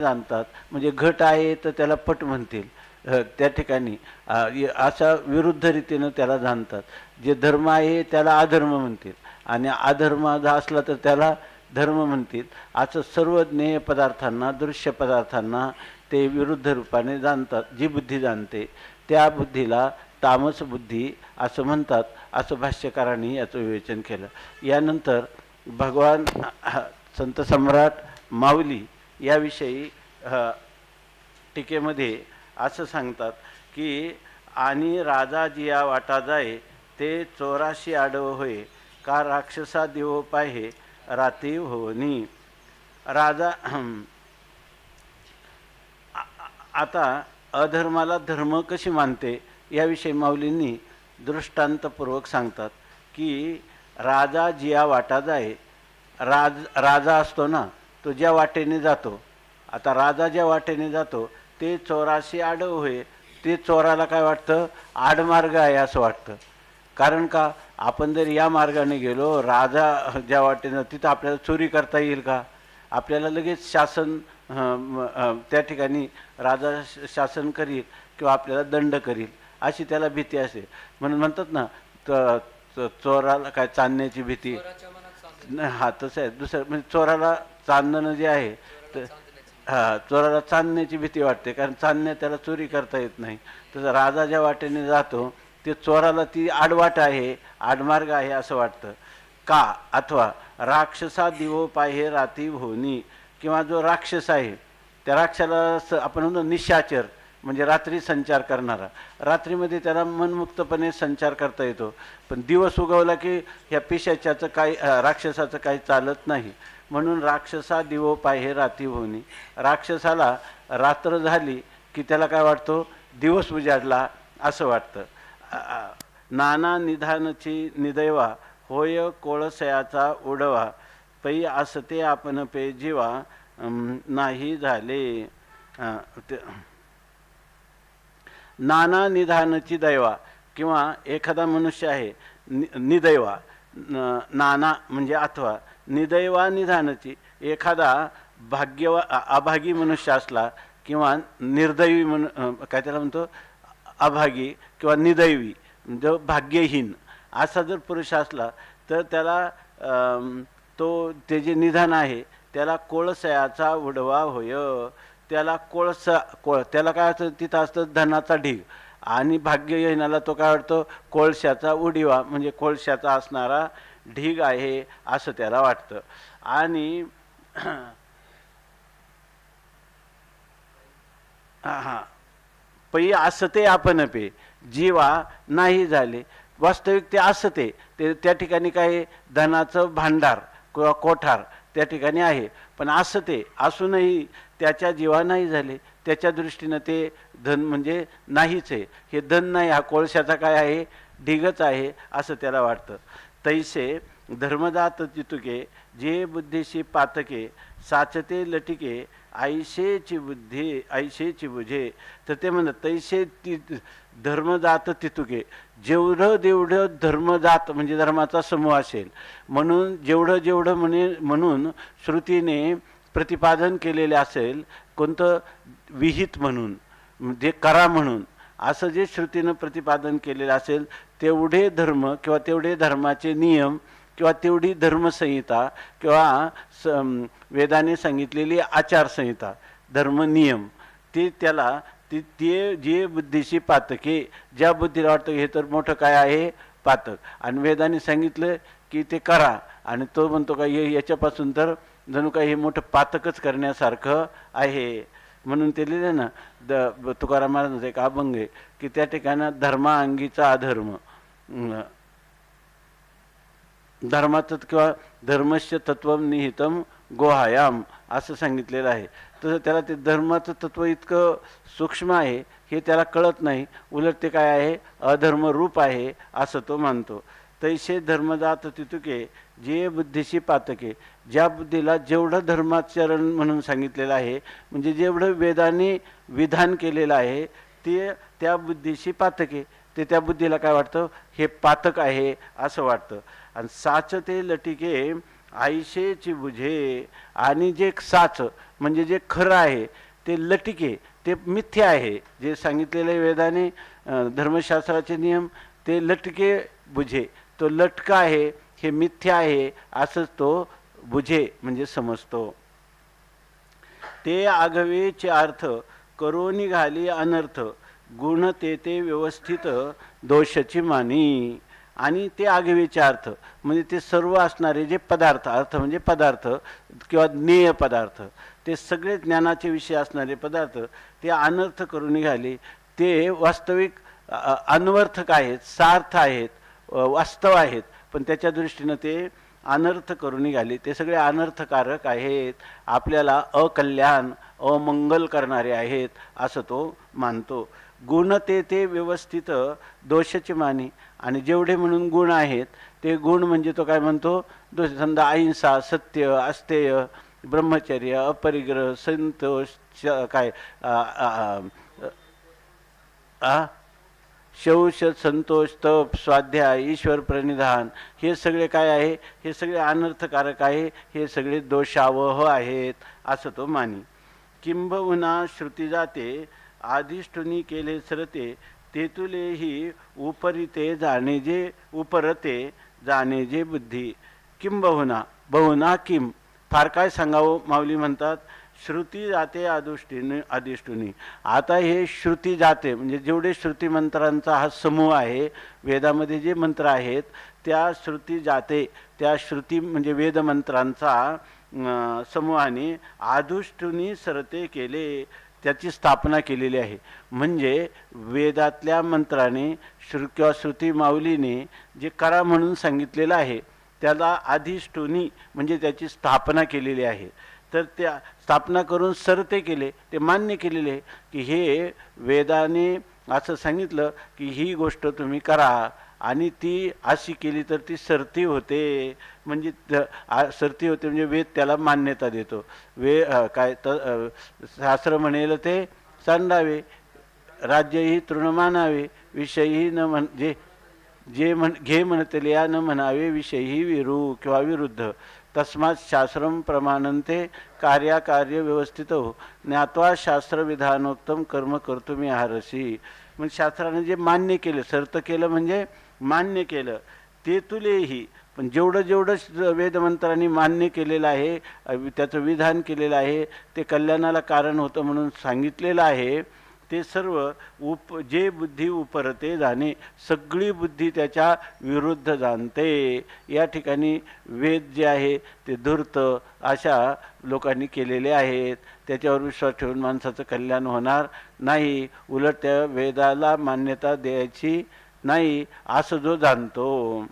जाणतात म्हणजे घट आहे तर त्याला पट म्हणतील. त्या ठिकाणी अशा विरुद्ध रीतीनं त्याला जाणतात. जे धर्म आहे त्याला अधर्म म्हणतील. आणि अधर्म जर असला तर त्याला धर्म म्हणतील. असं सर्व ज्ञेय पदार्थांना दृश्य पदार्थांना ते विरुद्ध रूपाने जाणतात. जी बुद्धी जाणते त्या बुद्धीला तामस बुद्धी असं म्हणतात असं भाष्यकारांनी याचं विवेचन केलं. यानंतर भगवान संत सम्राट माऊली याविषयी टीकेमध्ये असं सांगतात की आणि राजा जिया वाटा जाय ते चोराशी आडव होय का राक्षसा देव पाहे राती होनी राजा आता अधर्माला धर्म कशी मानते याविषयी माऊलींनी दृष्टांतपूर्वक सांगतात की राजा जिया वाटा जाय राज राजा असतो ना तो ज्या वाटेने जातो आता राजा ज्या वाटेने जातो ते चोराशी आडव होय. ते चोराला काय वाटतं? आडमार्ग आहे असं वाटतं. कारण का? आपण जर या मार्गाने गेलो राजा ज्या वाटेनं तिथं आपल्याला चोरी करता येईल का? आपल्याला लगेच शासन त्या ठिकाणी राजा शासन करील किंवा आपल्याला दंड करील अशी त्याला भीती असते. म्हणून म्हणतात ना त- त- चोराला काय चांदण्याची भीती. हा तसं आहे. दुसरं म्हणजे चोराला चांदणं जे आहे तर हा चोराला चांदण्याची भीती वाटते कारण चांदण्या त्याला चोरी करता येत नाही. तर राजा ज्या वाटेने जातो ते चोराला ती आडवाट आहे आडमार्ग आहे असं वाटतं. का? अथवा राक्षसा दिवोपाहे राती भोवनी किंवा जो राक्षस आहे त्या राक्षसाला स आपण म्हणतो निशाचर म्हणजे रात्री संचार करणारा. रात्रीमध्ये त्याला मनमुक्तपणे संचार करता येतो. पण दिवस उगवला की ह्या पिशाच्याचं काही राक्षसाचं काही चालत नाही. म्हणून राक्षसा दिवो पाहे राती होणी. राक्षसाला रात्र झाली की त्याला काय वाटतो? दिवस उजाडला असं वाटतं. नाना निधानची निदैवा होय कोळसयाचा उडवा पै असते आपण पे जीवा नाही झाले. ते- नाना निधानची दैवा किंवा एखादा मनुष्य आहे नि निदैवा नाना म्हणजे अथवा निदैवा निधानची एखादा भाग्यवा अभागी मनुष्य असला किंवा निर्दैवी मनु काय त्याला म्हणतो? अभागी किंवा निदैवी जो भाग्यहीन असा जर पुरुष असला तर त्याला तो ते जे निधान आहे त्याला कोळसयाचा उडवा होय. त्याला कोळसा कोळ त्याला काय असतं तिथं असतं धनाचा ढीग. आणि भाग्य येण्याला तो काय वाटतो कोळशाचा उडिवा म्हणजे कोळशाचा असणारा ढीग आहे असं त्याला वाटतं. आणि हां पै असते आपण पे. जीवा नाही झाले. वास्तविक ते असते ते. त्या ठिकाणी काय धनाचं भांडार किंवा कोठार. त्या ठिकाणी आहे. पण असं ते असूनही त्याच्या जीवा नाही झाले. त्याच्या दृष्टीनं ते धन म्हणजे नाहीच आहे. हे धन नाही हा कोळशाचा काय आहे? ढिगच आहे असं त्याला वाटतं. तैसे धर्मदात चितुके जे बुद्धीशी पातके साचते लटिके आयशेची बुद्धी आयशेची बुझे. तर ते म्हणत तैसे ती धर्मदात तितुके. जेवढं जेवढं धर्मजात म्हणजे धर्माचा समूह असेल म्हणून जेवढं जेवढं म्हणे म्हणून श्रुतीने प्रतिपादन केलेले असेल कोणतं विहित म्हणून जे करा म्हणून असं जे श्रुतीनं प्रतिपादन केलेलं असेल तेवढे धर्म किंवा तेवढे धर्माचे नियम किंवा तेवढी धर्मसंहिता किंवा स वेदाने सांगितलेली आचारसंहिता धर्मनियम ते त्याला ती ते जे बुद्धीशी पातके ज्या बुद्धीला वाटतं हे तर मोठं काय आहे पातक. आणि वेदाने सांगितलं की ते करा. आणि तो म्हणतो का हे याच्यापासून तर जणू काही हे मोठं पातकच करण्यासारखं आहे. म्हणून ते लिहिलं ना द ब- तुकाराम महाराजांचा एक अभंग आहे की त्या ठिकाणी धर्मांगीचा अधर्म. धर्माचं किंवा धर्मस्य तत्व निहितम गोहायाम असं सांगितलेलं आहे. तसं त्याला ते धर्माचं तत्व इतकं सूक्ष्म आहे हे त्याला कळत नाही. उलट ते काय आहे? अधर्म रूप आहे असं तो मानतो तैसे धर्मदात तितुके जे बुद्धीशी पातके. ज्या बुद्धीला जेवढं धर्माचरण म्हणून सांगितलेलं आहे म्हणजे जेवढं वेदाने विधान केलेलं आहे ते त्या बुद्धीशी पातके. ते त्या बुद्धीला काय वाटतं? हे पातक आहे असं वाटतं. आणि साच ते लटिके आईशेची बुझे आणि जे साच म्हणजे जे खरं आहे ते लटिके ते मिथ्य आहे. जे सांगितलेले वेदाने धर्मशास्त्राचे नियम ते लटके बुझे. तो लटका आहे हे मिथ्य आहे असंच तो बुझे म्हणजे समजतो. ते आघवेचे अर्थ करोनी घाली अनर्थ गुण ते ते व्यवस्थित दोषची मानी. आणि ते आगवेचे अर्थ म्हणजे ते सर्व असणारे जे पदार्थ अर्थ म्हणजे पदार्थ किंवा ज्ञेय पदार्थ ते सगळे ज्ञानाचे विषय असणारे पदार्थ ते अनर्थ करून निघाले. ते वास्तविक अनवर्थक आहेत सार्थ आहेत वास्तव आहेत पण त्याच्या दृष्टीनं ते अनर्थ करून निघाले. ते सगळे अनर्थकारक आहेत आपल्याला अकल्याण अमंगल करणारे आहेत असं तो मानतो. गुण ते ते व्यवस्थित दोषाची मानी. आणि जेवढे म्हणून गुण आहेत ते गुण म्हणजे तो काय म्हणतो? दोष समजा अहिंसा सत्य अस्तेय ब्रह्मचर्य अपरिग्रह संतोष काय शौश संतोष तप स्वाध्याय ईश्वर प्रणिधान हे सगळे काय आहे? हे सगळे अनर्थकारक आहे हे सगळे दोषावह आहेत असं तो मानी. किंबहुना श्रुती जाते आदिष्टुनी केले सरते तेतुलेही उपरिते जाणे जे उपरते जाणे जे बुद्धी. किंबहुना बहुना? किम फार काय सांगावं माऊली म्हणतात? श्रुती जाते आदुष्टीने आदिष्टुनी. आता हे श्रुती जाते म्हणजे जेवढे श्रुती मंत्रांचा हा समूह आहे वेदामध्ये जे मंत्र आहेत त्या श्रुती जाते. त्या श्रुती म्हणजे वेदमंत्रांचा समूहाने आदुष्टुनी सरते केले. त्याची स्थापना केलेली आहे. म्हणजे वेदातल्या मंत्राने श्रु किंवा श्रुती माऊलीने जे करा म्हणून सांगितलेलं आहे त्याला अधिष्ठुनी म्हणजे त्याची स्थापना केलेली आहे. तर त्या स्थापना करून सर ते केले ते मान्य केलेले की हे वेदाने असं सांगितलं की ही गोष्ट तुम्ही करा आणि ती अशी केली तर ती सरती होते. म्हणजे सरती होते म्हणजे वेद त्याला मान्यता देतो. वे काय तर शास्त्र म्हणेल ते सांडावे. राज्यही तृणमानावे विषयही न म्हण जे जे म्हण घे म्हणतले या न म्हणावे. विषयही विरू किंवा विरुद्ध. तस्मात शास्त्रम प्रमाणंते कार्याकार्य व्यवस्थित हो. ज्ञात्वा शास्त्रविधानोक्तम कर्म करतो मी आहारसी म्हणजे शास्त्राने जे मान्य केलं सर्त केलं म्हणजे मान्य केलं. ते तुलेही पण जेवढं जेवढं वेदमंत्रांनी मान्य केलेलं आहे त्याचं विधान केलेलं आहे ते कल्याणाला कारण होतं म्हणून सांगितलेलं आहे ते सर्व उप जे बुद्धी उपरते जाणे सगळी बुद्धी त्याच्या विरुद्ध जाणते. या ठिकाणी वेद जे आहे ते धूर्त अशा लोकांनी केलेले आहेत. त्याच्यावर विश्वास ठेवून माणसाचं कल्याण होणार नाही. उलट त्या वेदाला मान्यता द्यायची नाही असं जो जाणतो.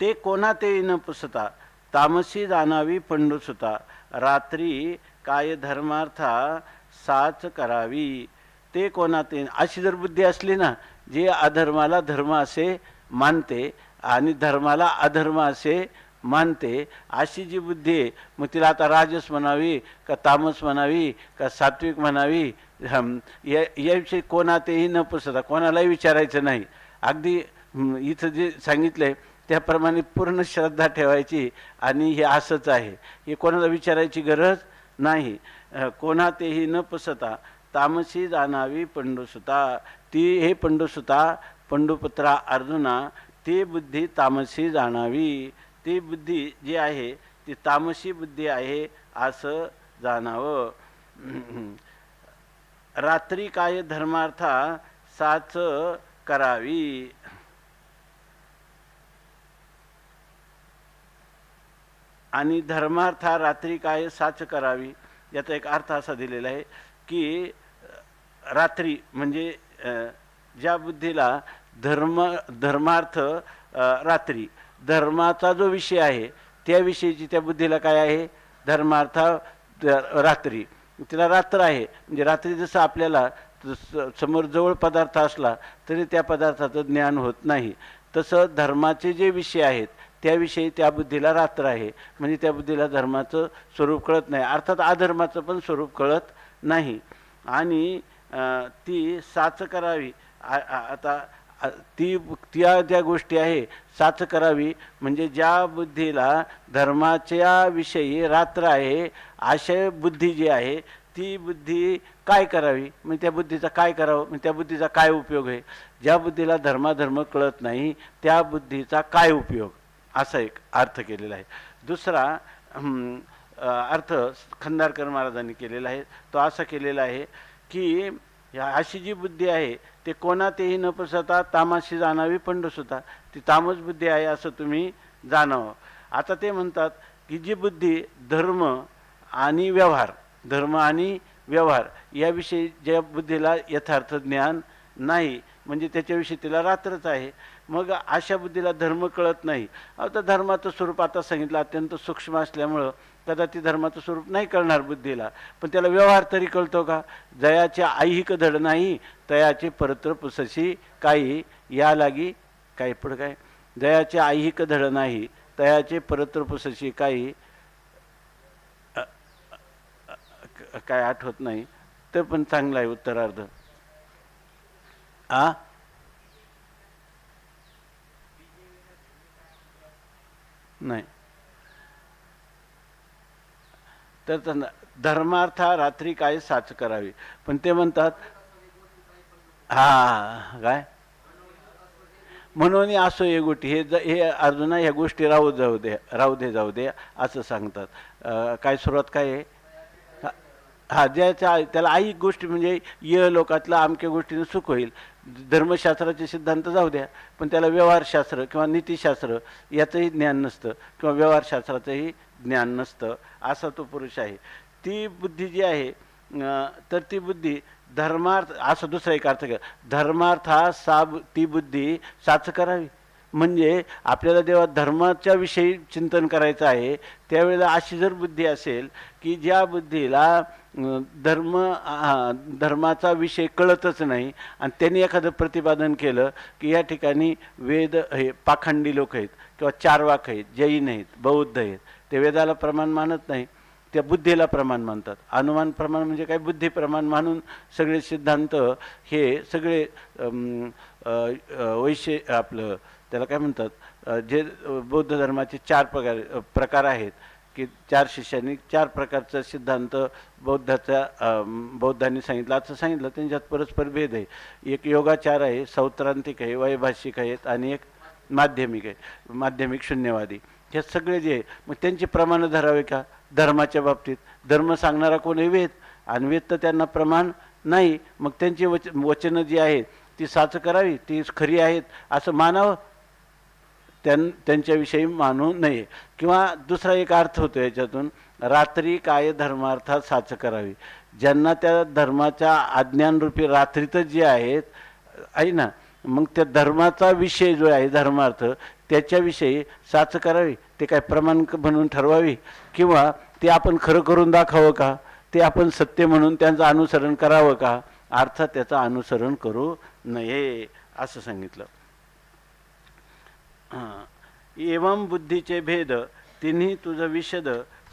ते कोणा ते न पुसता तामसी जाणावी पंडुसुता रात्री काय धर्मार्था साच करावी. ते कोणा ते अशी जर बुद्धी असली ना जे अधर्माला धर्म असे मानते आणि धर्माला अधर्म असे मानते अशी जी बुद्धी आहे मग तिला आता राजस म्हणावी का तामस म्हणावी का सात्विक म्हणावी हं, या याविषयी कोणातेही न पुसता कोणालाही विचारायचं नाही. अगदी इथं जे सांगितलं आहे त्याप्रमाणे पूर्ण श्रद्धा ठेवायची आणि हे असंच आहे. हे कोणाला विचारायची गरज नाही. कोणा तेही न पुसता तामसी जाणावी पंडुसुता ती हे पंडुसुता पंडुपुत्रा अर्जुना ती बुद्धी तामसी जाणावी. ती बुद्धी जी आहे ती तामसी बुद्धी आहे असं जाणावं. रात्री काय धर्मार्था साच करावी? आणि धर्मार्था रात्री काय साच करावी? याचा एक अर्थ असा दिलेला आहे की रात्री म्हणजे ज्या बुद्धीला धर्म धर्मार्थ रात्री धर्माचा जो विषय आहे त्याविषयीची त्या बुद्धीला काय आहे? धर्मार्था रात्री. तिला रात्र आहे. म्हणजे रात्री जसं आपल्याला स- समोर जवळ पदार्थ असला तरी त्या पदार्थाचं ज्ञान होत नाही. तसं धर्माचे जे विषय आहेत त्याविषयी त्या बुद्धीला रात्र आहे. म्हणजे त्या बुद्धीला धर्माचं स्वरूप कळत नाही. अर्थात अधर्माचं पण स्वरूप कळत नाही. आणि ती साच करावी. आ- आता ती त्या ज्या गोष्टी आहे साच करावी. म्हणजे ज्या बुद्धीला धर्माच्या विषयी रात्र आहे आशय बुद्धी जी आहे ती बुद्धी काय करावी? मग त्या बुद्धीचा काय करावं? मग त्या बुद्धीचा काय उपयोग आहे? ज्या बुद्धीला धर्माधर्म कळत नाही त्या बुद्धीचा काय उपयोग? असा एक अर्थ केलेला आहे. दुसरा अर्थ खंदारकर महाराजांनी केलेला आहे. तो असा केलेला आहे की या अशी जी बुद्धी आहे ते कोणातेही न पसरता तामाशी जाणावी पंडसुता ती तामस बुद्धी आहे असं तुम्ही जाणावं. आता ते म्हणतात की जी बुद्धी धर्म आणि व्यवहार धर्म आणि व्यवहार याविषयी ज्या बुद्धीला यथार्थ ज्ञान नाही म्हणजे त्याच्याविषयी तिला रात्रच आहे. मग अशा बुद्धीला धर्म कळत नाही. आता धर्माचं स्वरूप आता सांगितलं अत्यंत सूक्ष्म असल्यामुळं कदाचित धर्माचं स्वरूप नाही कळणार बुद्धीला. पण त्याला व्यवहार तरी कळतो का? जयाचे ऐहिक धड नाही तयाचे परत्र पुसशी काही या लागी काही पुढं काय? जयाचे ऐहिक धड नाही तयाचे परत्र पुसशी काही काय आठवत नाही ते पण चांगलं आहे उत्तरार्ध. आ? नाही. तर त्यांना धर्मार्था रात्री काय साच करावी. पण ते म्हणतात हा काय? म्हणून असो ये गोष्टी हे ज हे अर्जुना ह्या गोष्टी राहू जाऊ दे राहू दे जाऊ दे असं सांगतात. काय सुरुवात काय आहे? हा- ज्याच्या त्याला आई गोष्टी म्हणजे य लोकातल्या अमक्या गोष्टीनं सुख होईल. धर्मशास्त्राचे सिद्धांत जाऊ द्या पण त्याला व्यवहारशास्त्र किंवा नीतिशास्त्र याचंही ज्ञान नसतं किंवा व्यवहारशास्त्राचंही ज्ञान नसतं असा तो पुरुष आहे. ती बुद्धी जी आहे तर ती बुद्धी धर्मार्थ असं दुसरा एक अर्थ धर्मार्थ हा सा ती बुद्धी साच करावी. म्हणजे आपल्याला जेव्हा धर्माच्या विषयी चिंतन करायचं आहे त्यावेळेला अशी जर बुद्धी असेल की ज्या बुद्धीला धर्म धर्माचा विषय कळतच नाही आणि त्यांनी एखादं प्रतिपादन केलं की या ठिकाणी वेद हे पाखंडी लोक आहेत किंवा चारवाक आहेत जैन आहेत बौद्ध आहेत ते वेदाला प्रमाण मानत नाही त्या बुद्धीला प्रमाण मानतात. अनुमान प्रमाण म्हणजे काय? बुद्धी प्रमाण मानून सगळे सिद्धांत हे सगळे वैश्य आपलं त्याला काय म्हणतात? जे बौद्ध धर्माचे चार प्रकार प्रकार आहेत की चार शिष्यांनी चार प्रकारचा सिद्धांत बौद्धाचा बौद्धांनी सांगितलं. असं सांगितलं त्यांच्यात परस्पर भेद आहे. एक योगाचार आहे सौत्रांतिक आहे वैभाषिक आहेत आणि एक माध्यमिक आहे माध्यमिक शून्यवादी. हे सगळे जे आहे, मग त्यांची प्रमाणं धरावे का? धर्माच्या बाबतीत. धर्म सांगणारा कोणी वेद. आणि वेद तर त्यांना प्रमाण नाही. मग त्यांची वच वचनं जी आहेत ती साच करावी? ती खरी आहेत? असं मानावं? त्यां त्यांच्याविषयी मानू नये. किंवा दुसरा एक अर्थ होतो याच्यातून रात्री काय धर्मार्थात साच करावी? ज्यांना त्या धर्माच्या अज्ञानरूपी रात्रीतच जे आहेत आहे ना? मग त्या धर्माचा विषय जो आहे धर्मार्थ त्याच्याविषयी साच करावी. ते काय प्रमाण म्हणून ठरवावी? किंवा ते आपण खरं करून दाखवावं का? ते आपण सत्य म्हणून त्यांचं अनुसरण करावं का? अर्थात त्याचं अनुसरण करू नये असं सांगितलं. हां. एवं बुद्धीचे भेद तिन्ही तुझं विशद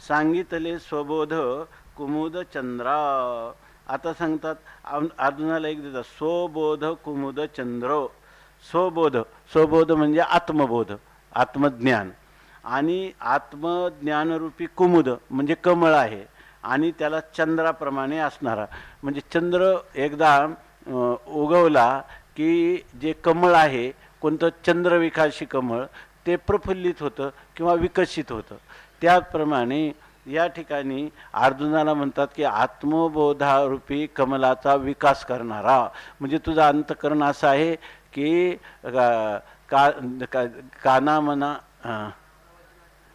सांगितले स्वबोध कुमुद चंद्रा. आता सांगतात अर्जुनाला एक देतात स्वबोध कुमुद चंद्र. स्वबोध स्वबोध म्हणजे आत्मबोध आत्मज्ञान. आणि आत्मज्ञानरूपी कुमुद म्हणजे कमळ आहे आणि त्याला चंद्राप्रमाणे असणारा. म्हणजे चंद्र एकदा उगवला की जे कमळ आहे कोणतं चंद्रविकाशी कमळ ते प्रफुल्लित होतं किंवा विकसित होतं. त्याचप्रमाणे या ठिकाणी अर्जुनाला म्हणतात की आत्मबोधारूपी कमलाचा विकास करणारा. म्हणजे तुझं अंतकरण असं आहे की का कानामना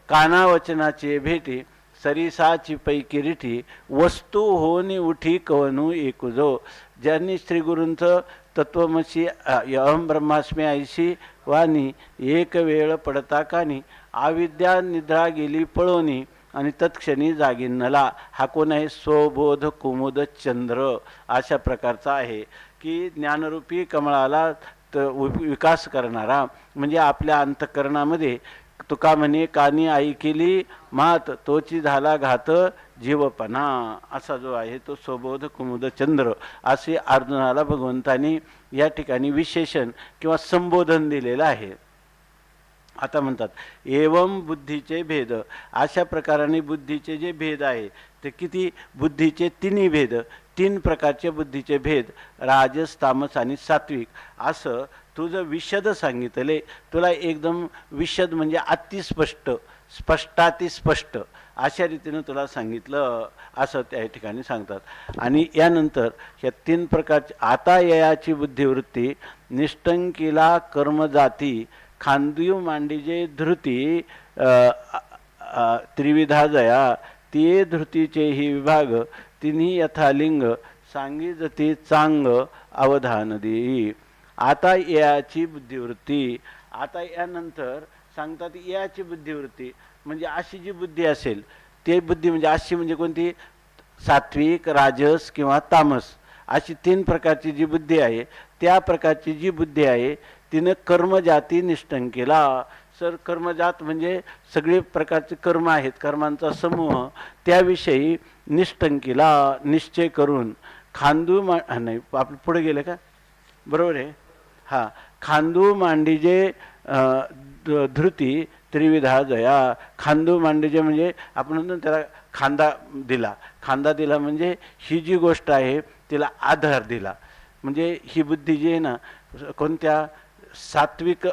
कानावचनाची भेटी सरिसाची पैकी रिठी वस्तू होनी उठी कवनू एकुजो. ज्यांनी श्री तत्वमशी अहम ब्रह्मास्मी ऐशी वाणी एक वेळ पडता कानी आविद्या निद्रा गेली पळोनी आणि तत्क्षणी जागिन्नला हा कोण आहे? स्वबोध कुमुद चंद्र अशा प्रकारचा आहे की ज्ञानरूपी कमळाला त विकास करणारा. म्हणजे आपल्या अंतकरणामध्ये तुका म्हणे कानी आई केली मात तोची झाला घात जीवपणा. असा जो आहे तो स्वबोध कुमुद चंद्र. असे अर्जुनाला भगवंतानी या ठिकाणी विशेषण किंवा संबोधन दिलेलं आहे. आता म्हणतात एवम बुद्धीचे भेद. अशा प्रकाराने बुद्धीचे जे भेद आहे ते किती बुद्धीचे? तिन्ही भेद. तीन प्रकारचे बुद्धीचे भेद राजस तामस आणि सात्विक. असं तुझं विशद सांगितले. तुला एकदम विशद म्हणजे अतिस्पष्ट स्पष्टातिस्पष्ट अशा रीतीनं तुला सांगितलं असं त्या ठिकाणी सांगतात. आणि यानंतर ह्या तीन प्रकारची आता ययाची बुद्धिवृत्ती निष्टंकीला कर्मजाती खांदीव मांडीजे धृती त्रिविधा जया तिये धृतीचे ही विभाग तिन्ही यथालिंग सांगिजती चांग अवधान देई आता याची बुद्धिवृत्ती आता यानंतर सांगतात याची बुद्धिवृत्ती म्हणजे अशी जी बुद्धी असेल ते बुद्धी म्हणजे अशी म्हणजे कोणती? सात्विक राजस किंवा तामस अशी तीन प्रकारची जी बुद्धी आहे त्या प्रकारची जी बुद्धी आहे तिनं कर्मजाती निष्ठंकेला सर कर्मजात म्हणजे सगळे प्रकारचे कर्म आहेत कर्मांचा समूह त्याविषयी निष्ठंकीला निश्चय करून. खांदू मा नाही आपण पुढे गेले का? बरोबर आहे? हां खांदू मांडीजे धृती त्रिविधा जया. खांदू मांडीजे म्हणजे आपण त्याला खांदा दिला. खांदा दिला म्हणजे ही जी गोष्ट आहे तिला आधार दिला. म्हणजे ही बुद्धी जी आहे ना कोणत्या? सात्विक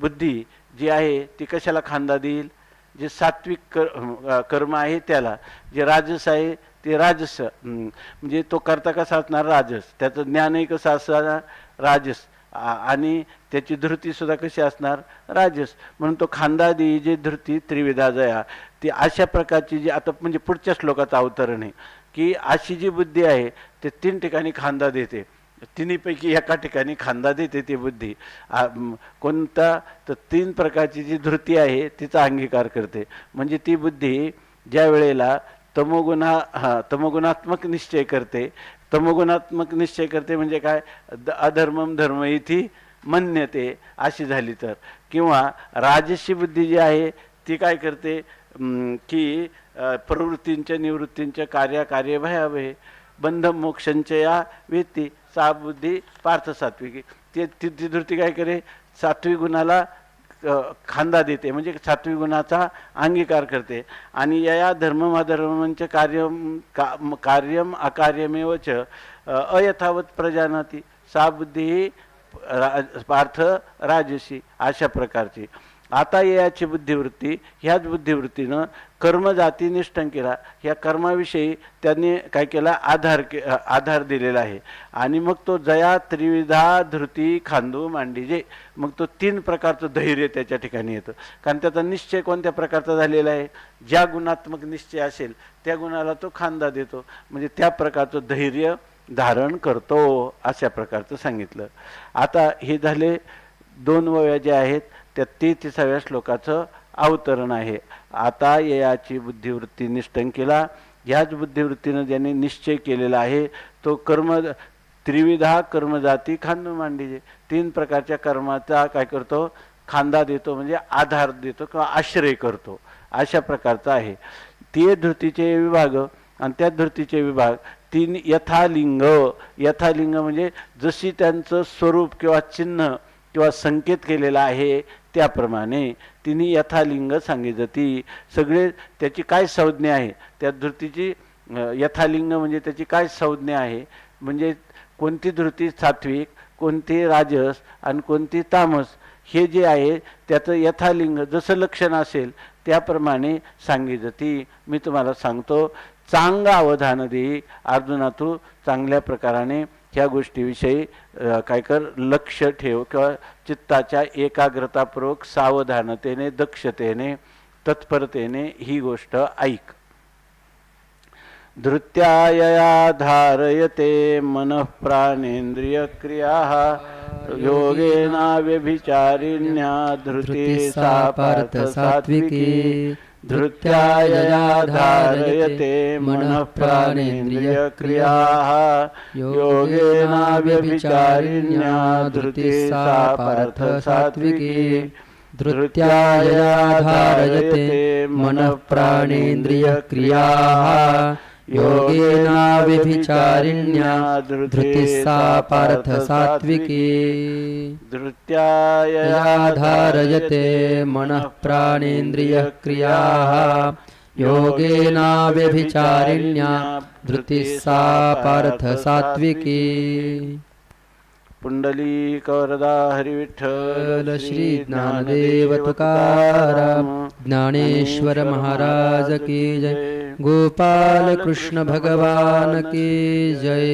बुद्धी जी आहे ती कशाला खांदा देईल? जे सात्विक कर कर्म आहे त्याला. जे राजस आहे ते राजस. म्हणजे तो करता कसा असणार? राजस. त्याचं ज्ञानही कसं असणार? राजस. आणि त्याची धृतीसुद्धा कशी असणार? राजस. म्हणून तो खांदा देई जे धृती त्रिविधा जया. ती अशा प्रकारची जी आता म्हणजे पुढच्या श्लोकाचं अवतरण आहे की अशी जी बुद्धी आहे ते तीन ठिकाणी खांदा देते. तिन्हीपैकी एका ठिकाणी खांदा देते ती बुद्धी. कोणता? तर तीन प्रकारची जी धृती आहे तिचा अंगीकार करते. म्हणजे ती बुद्धी ज्या वेळेला तमोगुणा हा तमोगुणात्मक निश्चय करते तमोगुणात्मक निश्चय करते म्हणजे काय? द- अधर्मम धर्म इथी मन्यते अशी झाली तर. किंवा राजसी बुद्धी जी आहे ती काय करते? की प्रवृत्तींच्या निवृत्तींच्या कार्या कार्य भयावहे बंध मोक्षंचया व्यक्ती सा बुद्धी पार्थ सात्विकी. ते ती धृती काय करे? सात्विक गुणाला खांदा देते. म्हणजे सात्विक गुणाचा अंगीकार करते. आणि या या धर्ममाधर्मांचे कार्य का कार्यम अकार्यमेवच अ, अयथावत प्रजानाती. सा बुद्धी ही रा- पार्थ राजसी अशा प्रकारची. आता याची बुद्धिवृत्ती ह्याच बुद्धिवृत्तीनं कर्मजाती निष्ठंकीला ह्या कर्माविषयी त्यांनी काय केला? आधार के आधार दिलेला आहे. आणि मग तो जया त्रिविधा धृती खांदू मांडीजे मग तो तीन प्रकारचं धैर्य त्याच्या ठिकाणी येतं. कारण त्याचा निश्चय कोणत्या प्रकारचा झालेला आहे? ज्या गुणात्मक निश्चय असेल त्या गुणाला तो खांदा देतो. म्हणजे त्या प्रकारचं धैर्य धारण करतो अशा प्रकारचं सांगितलं. आता हे झाले दोन वया ज्या आहेत तेहतीसाव्या श्लोकाचं अवतरण आहे. आता याची बुद्धिवृत्ती निष्ठंकीला ह्याच बुद्धिवृत्तीनं ज्याने निश्चय केलेला आहे तो कर्म त्रिविधा कर्मजाती खांदू मांडीजे. तीन प्रकारच्या कर्माचा काय करतो? खांदा देतो म्हणजे आधार देतो किंवा आश्रय करतो. अशा प्रकारचा आहे. ते धृतीचे विभाग आणि त्या धृतीचे विभाग तीन यथालिंग. यथालिंग म्हणजे जशी त्यांचं स्वरूप किंवा चिन्ह किंवा संकेत केलेला आहे त्याप्रमाणे तिने यथालिंग सांगितली. सगळे त्याची काय संज्ञा आहे? त्या धृतीची यथालिंग म्हणजे त्याची काय संज्ञा आहे? म्हणजे कोणती धृती सात्विक कोणती राजस आणि कोणती तामस? हे जे आहे त्याचं यथालिंग जसं लक्षण असेल त्याप्रमाणे सांगितली. मी तुम्हाला सांगतो चांगलं अवधान दे अर्जुना तू चांगल्या प्रकाराने ह्या गोष्टीविषयी काय कर लक्ष ठेव किंवा चित्ताच्या एकाग्रतापूर्वक सावधानतेने दक्षतेने तत्परतेने ही गोष्ट ऐक. धृत्यायया धारयते मनः प्राणेन्द्रियक्रिया योगेना धृती सा पार्थ सात्विकी। धृत्यायया धारयते मनः प्राणेन्द्रियक्रिया योगेना धृती सा पार्थ सात्विकी। धृत्यायया धारयते मनः प्राणेन्द्रियक्रियाः योगेना व्यभिचारिण्या धृतिस्सा पार्थसात्विकी धृत्या धारजते मनःप्राणेन्द्रियः क्रियाः। योगेनाव्यभिचारिण्या धृतिस्सा पार्थसात्विकी पुंडलीकवरदा हरिविठ्ठल श्री ज्ञानदेव तुकाराम ज्ञानेश्वर महाराज की जय। गोपाल कृष्ण भगवान की जय।